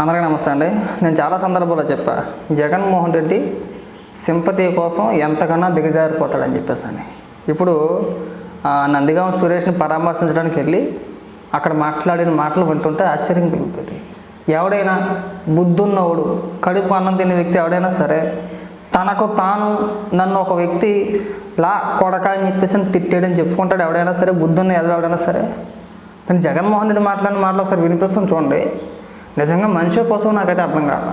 అందరికీ నమస్తే అండి. నేను చాలా సందర్భాల్లో చెప్పా జగన్మోహన్ రెడ్డి సింపతి కోసం ఎంతకన్నా దిగజారిపోతాడని చెప్పేసి అని. ఇప్పుడు ఆ, నందిగాం సురేష్ని పరామర్శించడానికి వెళ్ళి అక్కడ మాట్లాడిన మాటలు వింటుంటే ఆశ్చర్యం కలుగుతుంది. ఎవడైనా బుద్ధున్నవాడు కడుపు అన్నం తినే వ్యక్తి ఎవడైనా సరే తనకు తాను నన్ను ఒక వ్యక్తి లా కొడక అని చెప్పేసి అని చెప్పుకుంటాడు ఎవడైనా సరే బుద్ధున్న ఎదవ ఎవడైనా సరే. కానీ జగన్మోహన్ రెడ్డి మాట్లాడిన మాటలు ఒకసారి వినిపిస్తుంది చూడండి. నిజంగా మనిషి కోసం నాకైతే అర్థం కాల.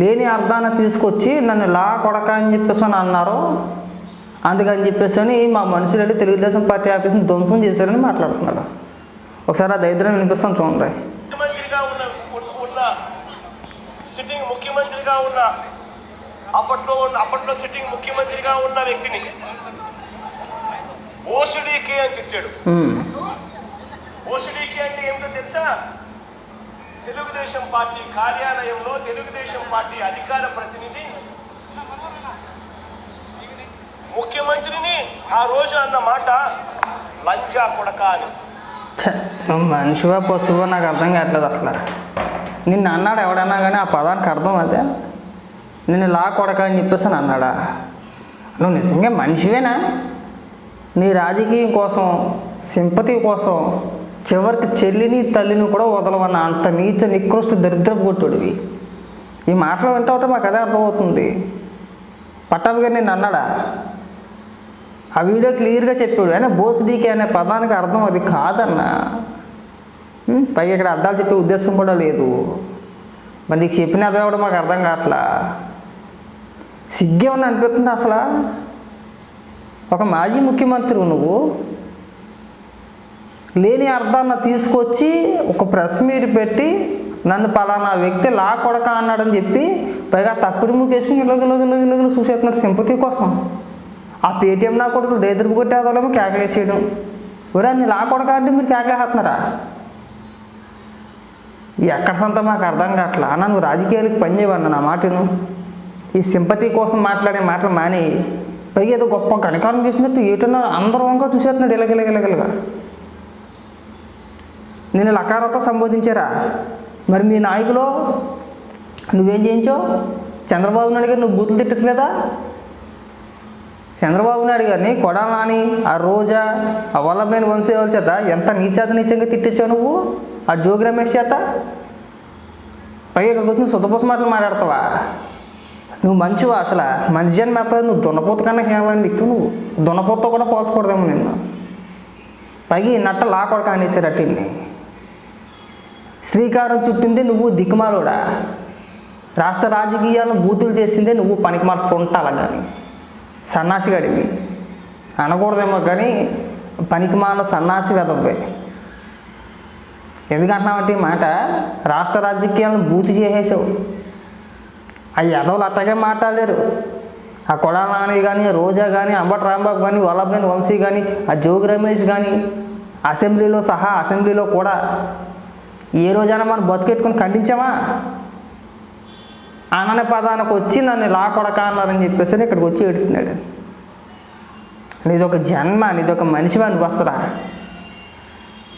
లేని అర్థాన్ని తీసుకొచ్చి నన్ను లా కొడక అని చెప్పేసి అని అన్నారు అందుకని చెప్పేసి అని మా మనుషులు తెలుగుదేశం పార్టీ ఆఫీస్ని ధ్వంసం చేశారని మాట్లాడుతున్నాడు ఒకసారి ఆ దరిద్రం వినిపిస్తాం చూడండి. సిట్టింగ్ ముఖ్యమంత్రిగా ఉన్న అప్పట్లో ఉన్న అప్పట్లో సిట్టింగ్ ముఖ్యమంత్రిగా ఉన్న వ్యక్తిని ఓసిడీకే అని తిట్టాడు. ఓసిడీకే అంటే ఏమిటో తెలుసా? తెలుగుదేశం పార్టీ కార్యాలయంలో తెలుగుదేశం పార్టీ అధికార ప్రతినిధి ముఖ్యమంత్రిని ఆ రోజు అన్న మాట లంజా కొడక అని. మనిషివా పశువా నాకు అర్థం కావట్లేదు అసలు. నిన్ను అన్నాడు ఎవడన్నా కానీ ఆ పదానికి అర్థం అదే నిన్ను లా కొడక అని చెప్పేసి అని అన్నాడా? నువ్వు నిజంగా మనిషివేనా? నీ రాజకీయం కోసం సింపతి కోసం చివరికి చెల్లిని తల్లిని కూడా వదలవన్న అంత నీచ నికృష్ట దరిద్రపు కొట్టుడివి. ఈ మాటలు వింటే మాకు అదే అర్థమవుతుంది. పట్టాభి గారు నేను అన్నాడా? ఆ వీడియో క్లియర్గా చెప్పాడు అయినా బోసుడీకే అనే పదానికి అర్థం అది కాదన్నా. పైగా ఇక్కడ అర్థాలు చెప్పే ఉద్దేశం కూడా లేదు. మరి నీకు చెప్పిన అదే కూడా మాకు అర్థం కావట్లా? సిగ్గేమన్నా అనిపిస్తుంది అసలు? ఒక మాజీ ముఖ్యమంత్రి నువ్వు. లేని అర్థాన్ని తీసుకొచ్చి ఒక ప్రెస్ మీట్ పెట్టి నన్ను పలానా వ్యక్తి లా కొడక అన్నాడని చెప్పి పైగా తప్పుడు ముఖేసుకుని ఇలాగ ఇలాగ ఇలాగ ఇలాగ చూసేస్తున్నాడు సింపతి కోసం. ఆ పేటీఎం నా కొడుకులు దేదరుపు కొట్టేదాలేమో కేకలేసేయడం ఒరే నీ లా కొడక అంటే మీరు కేకలేస్తున్నారా ఎక్కడ సంత మాకు అర్థం కావట్లా? అన్న నువ్వు రాజకీయాలకు పని చేయవన్న నా మాటను. ఈ సింపతి కోసం మాట్లాడే మాటలు మాని పైగా ఏదో గొప్ప కనికారం చేసినట్టు ఏటన్నా అందరూ వంక చూసేస్తున్నాడు ఇలగిలగిలగిలగా నేను లకారాలతో సంబోధించారా? మరి మీ నాయకులు నువ్వేం చేయించావు? చంద్రబాబు నాయుడు గారు నువ్వు బూతులు తిట్టట్లేదా? చంద్రబాబు నాయుడు గారిని కొడాలని ఆ రోజా ఆ వల్లభనేని వంశీవాళ్ళ చేత ఎంత నీచాత నీచంగా తిట్టించావు నువ్వు? ఆ జోగి రమేష్ చేత? పైగా ఇక్కడికి వచ్చి నువ్వు మాటలు మాట్లాడతావా? నువ్వు మంచివా అసలు? మంచి అని మాత్రం నువ్వు దున్నపోత కన్నా హేమని వ్యక్తి నువ్వు. దున్నపోతతో కూడా పోల్చకూడదేమో నిన్ను. పైగా నట్ట నట్ట లాకొడక అనేసారు అట్టిని శ్రీకారం చుట్టింది నువ్వు దిక్కుమాలోడా? రాష్ట్ర రాజకీయాలను బూతులు చేసిందే నువ్వు పనికిమాల సొంటాల కానీ సన్నాసిగాడివి అనకూడదేమో కానీ పనికిమాల సన్నాసి వెదవ్వే. ఎందుకంటున్నావంటే మాట? రాష్ట్ర రాజకీయాలను బూతి చేసేసావు. ఆ ఎదవలు అట్టగే మాట్లాడలేరు. ఆ కొడా నాని కానీ రోజా కానీ అంబటి రాంబాబు కానీ వల్లభనేని వంశీ కానీ ఆ జోగి రమేష్ కానీ అసెంబ్లీలో సహా అసెంబ్లీలో కూడా ఏ రోజైనా మనం బతికెట్టుకుని ఖండించామా? అనన పదానికి వచ్చి నన్ను లా కొడక అన్నారని చెప్పేసి ఇక్కడికి వచ్చి ఎడుతున్నాడు నీదొక జన్మ నీదొక మనిషివా నువ్వు అసలా?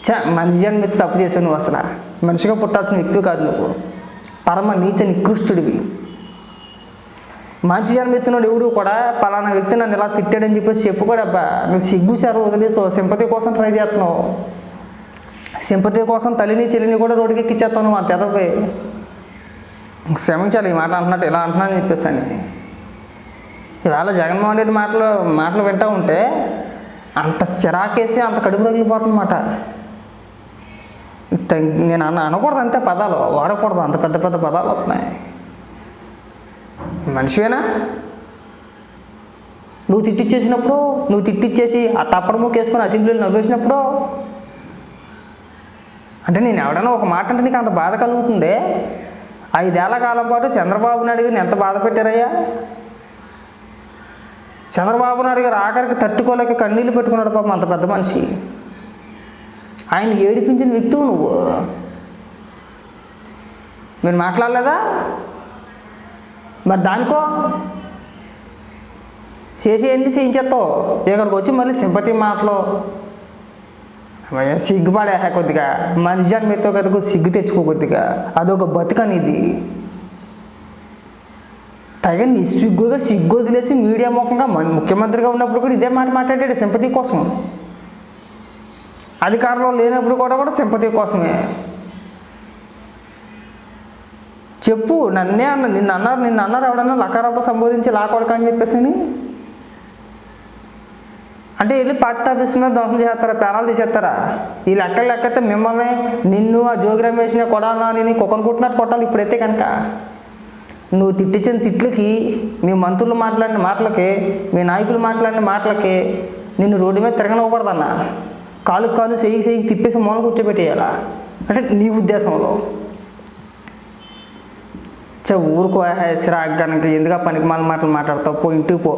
చ మనిషి జన్మ ఎత్తి తప్పు చేసావు నువ్వు అసలు? మనిషిగా పుట్టాల్సిన వ్యక్తివి కాదు నువ్వు. పరమ నీచ నికృష్టుడివి. మంచి జన్మ ఎత్తినోడు ఎవడు కూడా పలానా వ్యక్తి నన్ను ఇలా తిట్టాడని చెప్పేసి చెప్పు కూడా అబ్బా. నువ్వు సిగ్గు సార్ వదిలేసో సింపతి కోసం ట్రై చేస్తున్నావు. సింపతి కోసం తల్లిని చెల్లిని కూడా రోడ్డుకి ఎక్కిచ్చేస్తాను మా తెదపై క్షమించాలి ఈ మాట అంటున్నట్టు ఇలా అంటున్నాను అని చెప్పేసాను. ఇవాళ జగన్మోహన్ రెడ్డి మాటలు మాటలు వింటూ ఉంటే అంత చిరాకేసి అంత కడుపు రగిలిపోతుందన్నమాట. నేను అన్న అనకూడదు అంతే పదాలు వాడకూడదు అంత పెద్ద పెద్ద పదాలు వస్తున్నాయి. మనిషివేనా? నువ్వు తిట్టిచ్చేసినప్పుడు నువ్వు తిట్టిచ్చేసి ఆ తప్పడు వేసుకొని అసెంబ్లీలో నవ్వేసినప్పుడు అంటే నేను ఎవడైనా ఒక మాట అంటే నీకు అంత బాధ కలుగుతుంది? ఐదేళ్ళ కాలం పాటు చంద్రబాబు నాయుడు గారిని ఎంత బాధ పెట్టారయ్యా? చంద్రబాబు నాయుడు గారు ఆఖరికి తట్టుకోలేక కన్నీళ్ళు పెట్టుకున్నాడు పాపం అంత పెద్ద మనిషి. ఆయన ఏడిపించిన వ్యక్తువు నువ్వు. మీరు మాట్లాడలేదా? మరి దానికో? చేసి ఎన్ని చేయించేస్తావు. ఇక్కడికి వచ్చి మళ్ళీ సింపతి మాటలు. అమ్మయ్య, సిగ్గుపడే కొద్దిగా. మనిషి మీతో కదా సిగ్గు తెచ్చుకో కొద్దిగా. అదొక బతుకనిది. పైగా నిస్సిగ్గుగా సిగ్గు వదిలేసి మీడియా ముఖంగా మన ముఖ్యమంత్రిగా ఉన్నప్పుడు కూడా ఇదే మాట మాట్లాడాడు సింపతి కోసం. అధికారంలో లేనప్పుడు కూడా కూడా సింపతి కోసమే. చెప్పు నన్నే అన్న నిన్న అన్నారు నిన్న అన్నారు ఎవడన్నా లకారాలతో సంబోధించి లాకొడక అని చెప్పేసి అంటే వెళ్ళి పార్టీ ఆఫీస్ మీద ధ్వంసం చేస్తారా? పేనాలు తీసేస్తారా? ఈ లెక్కలు లెక్కతే మిమ్మల్ని నిన్ను ఆ జోగి వేసిన కొడాలా నేను కుక్కను కుట్టినట్టు కొట్టాలి ఇప్పుడైతే కనుక. నువ్వు తిట్టించిన తిట్లకి మీ మంత్రులు మాట్లాడిన మాటలకి మీ నాయకులు మాట్లాడిన మాటలకి నిన్ను రోడ్డు మీద తిరగనివ్వకూడదన్న. కాలు కాలు చేయి చేయి తిప్పేసి మూల కూర్చోబెట్టేయాలా? అంటే నీ ఉద్దేశంలో. చే ఊరుకో సిరాక్ కనుక ఎందుకు పనికి మాల మాటలు మాట్లాడతావు? పో ఇంటికి పో.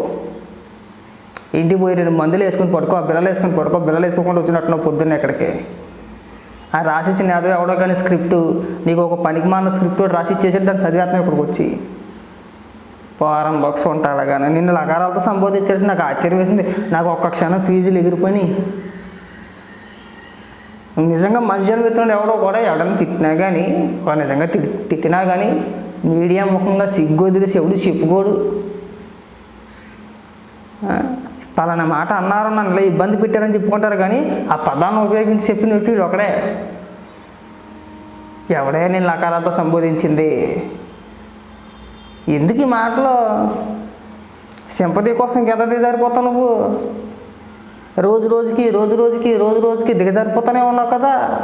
ఇంటికి పోయి రెండు మందులు వేసుకుని పడుకో ఆ బిల్లలు వేసుకుని పడుకో బిల్లలు వేసుకోకుండా వచ్చినట్టు పొద్దున్న ఎక్కడికి? ఆ రాసిచ్చిన ఏదో ఎవడో కానీ స్క్రిప్ట్ నీకు ఒక పనికి మాల స్క్రిప్ట్ రాసి ఇచ్చేసి దాన్ని చదివేస్తాను ఇక్కడికి వచ్చి. వారం బక్స్ ఉంటాడు అలాగానే నిన్ను లకారాలతో సంబోధించాడు నాకు ఆశ్చర్యం వేసింది. నాకు ఒక్క క్షణం ఫీజులు ఎగిరిపోయి నిజంగా మనుషుల మిత్రుడు ఎవడో కూడా ఎవడని తిట్టినా కానీ వాడు నిజంగా తిట్ తిట్టినా కానీ మీడియా ముఖంగా సిగ్గు వదిలేసి ఎవడు చెప్పుకోడు. పలానా మాట అన్నారు నన్ను. ఇలా ఇబ్బంది పెట్టారని చెప్పుకుంటారు కానీ ఆ పదాన్ని ఉపయోగించి చెప్పిన వ్యక్తి ఒకడే. ఎవడే నేను నకారాలతో సంబోధించింది? ఎందుకు ఈ మాటలో సింపతి కోసం ఇంకెంత దిగజారిపోతావు నువ్వు? రోజు రోజుకి రోజు రోజుకి రోజు రోజుకి దిగజారిపోతూనే ఉన్నావు కదా?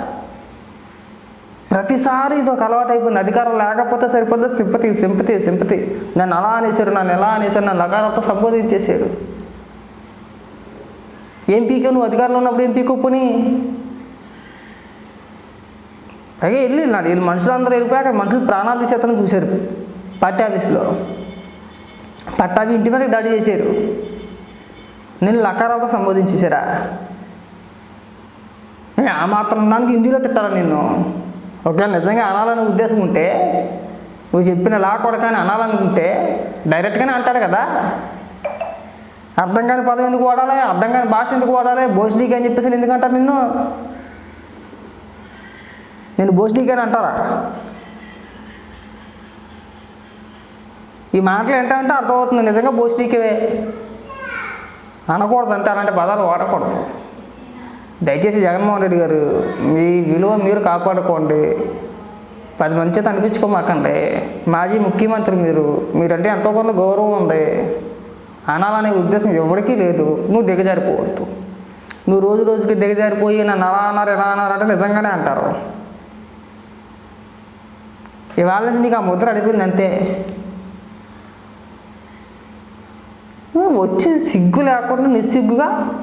ప్రతిసారి ఇది ఒక అలవాటు అయిపోయింది. అధికారం లేకపోతే సరిపోద్ది. Sympathy sympathy sympathy. నన్ను అలా అనేసారు నన్ను ఎలా అనేసారు నన్ను లకారాలతో సంబోధించేశారు. ఏం పీకో నువ్వు అధికారంలో ఉన్నప్పుడు ఏం పీకో పోనీ. పైగా వెళ్ళి నాడు మనుషులు అందరూ వెళ్ళిపోయి అక్కడ మనుషులు ప్రాణాలు తీసేతను చూశారు. పార్టీ ఆఫీస్లో. పట్టాభి ఇంటి మీద దాడి చేశారు. నేను లకారాలతో సంబోధించేశారా? ఆ మాత్రం దానికి హిందీలో తిట్టారా నిన్ను? ఒకవేళ నిజంగా అనాలని ఉద్దేశం ఉంటే నువ్వు చెప్పిన లా కొడకని అనాలనుకుంటే డైరెక్ట్గానే అంటాడు కదా. అర్థం కాని పదం ఎందుకు వాడాలి? అర్థం కాని భాష ఎందుకు వాడాలి? భోజనీకి అని చెప్పేసి ఎందుకంటారు నిన్ను? నేను భోజనీకి అని అంటారా? ఈ మాటలు ఏంటంటే అర్థమవుతుంది. నిజంగా భోజనీకే అనకూడదు అంతే. అలాంటి పదాలు వాడకూడదు. దయచేసి జగన్మోహన్ రెడ్డి గారు మీ విలువ మీరు కాపాడుకోండి. పది మంచి అనిపించుకోమాకండి. మాజీ ముఖ్యమంత్రి మీరు. మీరంటే ఎంతో కొంత గౌరవం ఉంది. అనాలనే ఉద్దేశం ఎవరికీ లేదు. నువ్వు దిగజారిపోవద్దు. నువ్వు రోజు రోజుకి దిగజారిపోయి నన్ను అలా అన్నారు ఎలా అన్నారు అంటే నిజంగానే అంటారు. ఇవాళ నుంచి నీకు ఆ ముద్ర అడిపింది అంతే. వచ్చి సిగ్గు లేకుండా నిస్సిగ్గుగా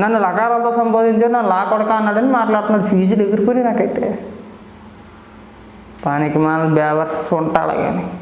నన్ను లకారాలతో సంబోధించారు నన్ను లా కొడక అన్నాడని మాట్లాడుతున్నాడు. ఫీజులు ఎగిరిపోయి నాకైతే. పానికి మన బేవర్స్ ఉంటాడు కానీ